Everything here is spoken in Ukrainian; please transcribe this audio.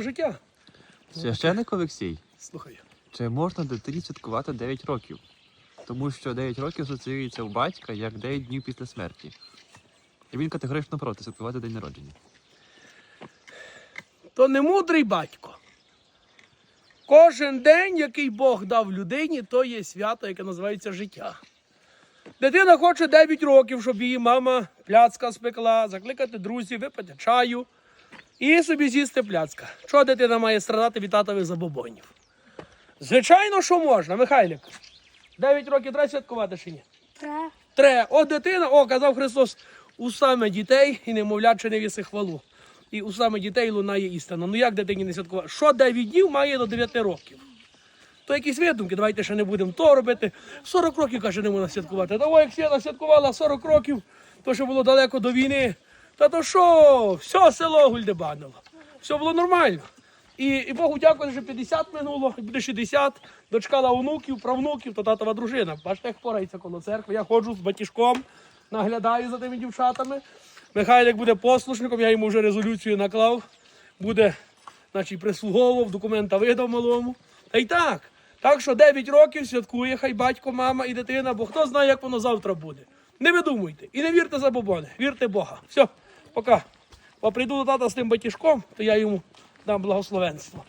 життя. Священник Олексій, Слухай. чи можна дитині святкувати 9 років? Тому що 9 років асоціюється у батька як 9 днів після смерті. І він категорично проти святкувати день народження. То не мудрий батько. Кожен день, який Бог дав людині, то є свято, яке називається життя. Дитина хоче 9 років, щоб її мама пляцка спекла, закликати друзів, випити чаю і собі з'їсти пляцка. Чого дитина має страдати від татових забобонів? Звичайно, що можна, Михайлик. 9 років треба святкувати чи ні? Тре. Тре. О, дитина, о, казав Христос, устами дітей і немовлят чи не віси хвалу. І устами дітей лунає істина. Ну як дитині не святкувати? Що 9 днів має до 9 років? То якісь видумки, давайте ще не будемо то робити. 40 років, каже, не можна святкувати. О, як Свята святкувала 40 років, то ще було далеко до війни. Та то що, все село гульдебанило. Все було нормально. І, і Богу дякую, що 50 минуло, буде 60. Дочкала онуків, правнуків, то татова дружина. Бачите, як порається коло церкви. Я ходжу з батіжком, наглядаю за тими дівчатами. Михайлик буде послушником, я йому вже резолюцію наклав. Буде, значить, прислуговував, документа видав малому. Та й так. Так що 9 років святкує хай батько, мама і дитина, бо хто знає, як воно завтра буде. Не видумуйте і не вірте за бобони, вірте Бога. Все, пока. поприду до тата з тим батіжком, то я йому дам благословенство.